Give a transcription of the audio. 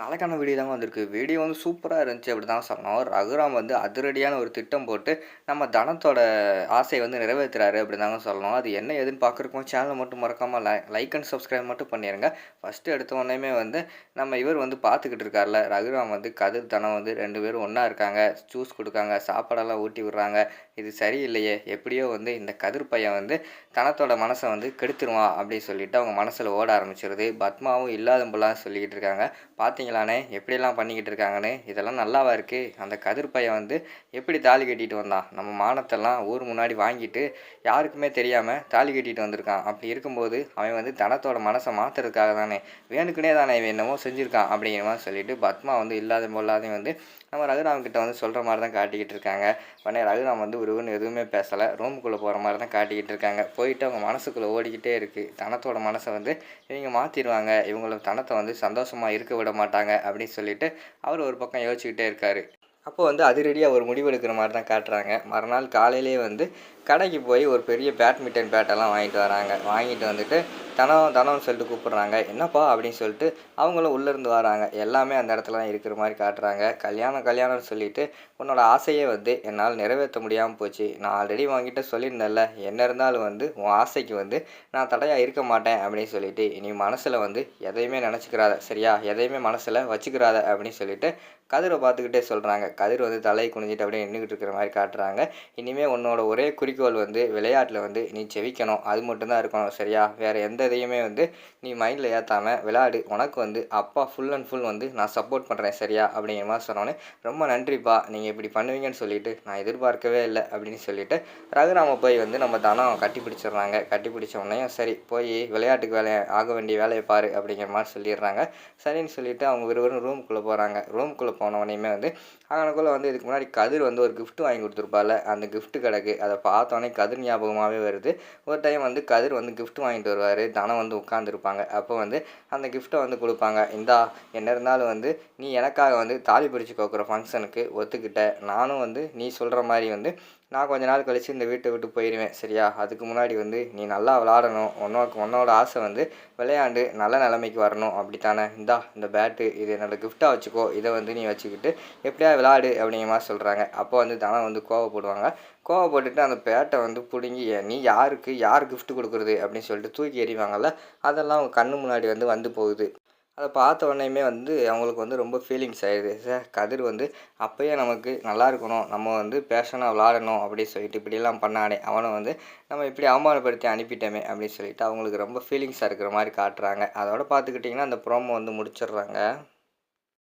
நாளைக்கான வீடியோ தாங்க வந்திருக்கு. வீடியோ வந்து சூப்பராக இருந்துச்சு அப்படி தான் சொன்னோம். ரகுராம் வந்து அதிரடியான ஒரு திட்டம் போட்டு நம்ம தனத்தோட ஆசையை வந்து நிறைவேற்றுறாரு அப்படி தாங்க சொல்லணும். அது என்ன ஏதுன்னு பார்க்குறக்கும் சேனலை மட்டும் மறக்காமல் லை லைக் அண்ட் சப்ஸ்கிரைப் மட்டும் பண்ணிடுங்க ஃபஸ்ட்டு எடுத்த உடனேமே வந்து நம்ம இவர் வந்து பார்த்துக்கிட்டு இருக்கார்ல ரகுராம் வந்து கதிர் தனம் வந்து ரெண்டு பேரும் ஒன்றா இருக்காங்க. ஜூஸ் கொடுக்காங்க சாப்பாடெல்லாம் ஊட்டி விடுறாங்க. இது சரியில்லையே. எப்படியோ வந்து இந்த கதிர் பையன் வந்து தனத்தோட மனசை வந்து கெடுத்துருவான் அப்படின்னு சொல்லிட்டு அவங்க மனசில் ஓட ஆரம்பிச்சிருது. பத்மாவும் இல்லாதம்பெல்லாம் சொல்லிக்கிட்டு இருக்காங்க. பார்த்தீங்களாண்ணே எப்படியெல்லாம் பண்ணிக்கிட்டு இருக்காங்கன்னு இதெல்லாம் நல்லாவா இருக்குது அந்த கதிர் பையன் வந்து எப்படி தாலி கட்டிட்டு வந்தான்? நம்ம மானத்தெல்லாம் ஊர் முன்னாடி வாங்கிட்டு யாருக்குமே தெரியாமல் தாலி கட்டிட்டு வந்திருக்கான். அப்படி இருக்கும்போது அவன் வந்து தனத்தோட மனசை மாற்றுறதுக்காக தானே வேணுக்குனே தானே இவன் என்னமோ செஞ்சுருக்கான் அப்படிங்கிற மாதிரி சொல்லிட்டு பத்மா வந்து இல்லாத பொல்லாதையும் வந்து நம்ம ரகுராம் கிட்ட வந்து சொல்கிற மாதிரி தான் காட்டிக்கிட்டு இருக்காங்க. உடனே ரகுராம் வந்து ஒருவன் எதுவுமே பேசலை. ரூமுக்குள்ளே போகிற மாதிரி தான் காட்டிக்கிட்டு இருக்காங்க. போயிட்டு அவங்க மனசுக்குள்ளே ஓடிக்கிட்டே இருக்குது தனத்தோட மனசை வந்து இவங்க மாற்றிடுவாங்க இவங்களோட தனத்தை வந்து சந்தோஷமாக இருக்க விட மாட்டாங்க. அப்படின்னு சொல்லிட்டு அவர் ஒரு பக்கம் யோசிச்சுக்கிட்டே இருக்கார். அப்போ வந்து அதிரடியாக ஒரு முடிவெடுக்கிற மாதிரி தான் காட்டுறாங்க. மறுநாள் காலையிலேயே வந்து கடைக்கு போய் ஒரு பெரிய பேட்மிண்டன் பேட்டெல்லாம் வாங்கிட்டு வராங்க. வாங்கிட்டு வந்துட்டு தனம் தனம்னு சொல்லிட்டு கூப்பிட்றாங்க. என்னப்பா அப்படின்னு சொல்லிட்டு அவங்களும் உள்ளேருந்து வராங்க. எல்லாமே அந்த இடத்துல தான் இருக்கிற மாதிரி காட்டுறாங்க. கல்யாணம் கல்யாணம்னு சொல்லிட்டு உன்னோட ஆசையே வந்து என்னால் நிறைவேற்ற முடியாமல் போச்சு. நான் ஆல்ரெடி வாங்கிட்டு சொல்லியிருந்தேன்ல. என்ன இருந்தாலும் வந்து உன் ஆசைக்கு வந்து நான் தடையாக இருக்க மாட்டேன் அப்படின்னு சொல்லிட்டு நீ மனசில் வந்து எதையுமே நினச்சிக்கிறாத சரியா? எதையுமே மனசில் வச்சுக்கிறாத அப்படின்னு சொல்லிட்டு கதிரை பார்த்துக்கிட்டே சொல்கிறாங்க கதிர் வந்து தலையை குனிஞ்சிட்டு அப்படியே நின்றுக்கிட்டு இருக்கிற மாதிரி காட்டுறாங்க. இனிமேல் உன்னோட ஒரே குறிக்கோள் வந்து விளையாட்டில் வந்து நீ செவிக்கணும். அது மட்டும்தான் இருக்கணும் சரியா? வேறு எந்த இதையுமே வந்து நீ மைண்டில் ஏற்றாமல் விளையாடு. உனக்கு வந்து அப்பா ஃபுல் அண்ட் ஃபுல் வந்து நான் சப்போர்ட் பண்ணுறேன் சரியா? அப்படிங்கிற மாதிரி சொன்னோன்னே ரொம்ப நன்றிப்பா. நீங்கள் இப்படி பண்ணுவீங்கன்னு சொல்லிட்டு நான் எதிர்பார்க்கவே இல்லை. அப்படின்னு சொல்லிட்டு ரகுராம போய் வந்து நம்ம தனம் கட்டி பிடிச்சிடுறாங்க. கட்டி பிடிச்ச உடனே சரி போய் விளையாட்டுக்கு வேலையை ஆக வேண்டிய வேலையை பாரு. அப்படிங்கிற மாதிரி சொல்லிடுறாங்க. சரின்னு சொல்லிட்டு அவங்க ஒருவரும் ரூமுக்குள்ளே போகிறாங்க ரூமுக்குள்ளே போன உடனேயுமே வந்து அவனுக்குள்ளே வந்து இதுக்கு முன்னாடி கதிர் வந்து ஒரு கிஃப்ட் வாங்கி கொடுத்துருப்பால அந்த கிஃப்ட் கிடக்கு. அதை பார்த்தோன்னே கதிர் ஞாபகமாகவே வருது. ஒரு டைம் வந்து கதிர் வந்து கிஃப்ட் வாங்கிட்டு வருவார். தனம் வந்து உட்காந்துருப்பாங்க அப்போ வந்து அந்த கிஃப்ட்டை வந்து கொடுப்பாங்க. இந்தா என்ன இருந்தாலும் வந்து நீ எனக்காக வந்து தாலி பிரித்து கோக்குற ஃபங்க்ஷனுக்கு ஒத்துக்கிட்ட. நானும் வந்து நீ சொல்கிற மாதிரி வந்து நான் கொஞ்ச நாள் கழித்து இந்த வீட்டை விட்டு போயிடுவேன் சரியா? அதுக்கு முன்னாடி வந்து நீ நல்லா விளாடணும். உன்னோக்கு உன்னோட ஆசை வந்து விளையாண்டு நல்ல நிலைமைக்கு வரணும். அப்படித்தானே? இந்தா இந்த பேட்டு இது என்னோட கிஃப்ட்டாக வச்சுக்கோ. இதை வந்து நீ வச்சுக்கிட்டு எப்படியா விளாடு அப்படிங்கிற மாதிரி சொல்கிறாங்க அப்போ வந்து தனம் வந்து கோவப்படுவாங்க. கோவப்பட்டுட்டு அந்த பேட்டை வந்து பிடுங்கி நீ யாருக்கு யார் கிஃப்ட் கொடுக்குறது? அப்படின்னு சொல்லிட்டு தூக்கி எறிவாங்கல்ல? அதெல்லாம் அவங்க கண்ணு முன்னாடி வந்து வந்து போகுது. அதை பார்த்த உடனேயுமே வந்து அவங்களுக்கு வந்து ரொம்ப ஃபீலிங்ஸ் ஆயிடுது. சார் கதிர் வந்து அப்போயே நமக்கு நல்லா இருக்கணும். நம்ம வந்து பேஷனாக விளாடணும் அப்படின்னு சொல்லிட்டு இப்படிலாம் பண்ணானே. அவனை வந்து நம்ம இப்படி அவமானப்படுத்தி அனுப்பிட்டோமே அப்படின்னு சொல்லிட்டு அவங்களுக்கு ரொம்ப ஃபீலிங்ஸாக இருக்கிற மாதிரி காட்டுறாங்க. அதோட பார்த்துக்கிட்டிங்கன்னா அந்த ப்ரோமோ வந்து முடிச்சிடுறாங்க.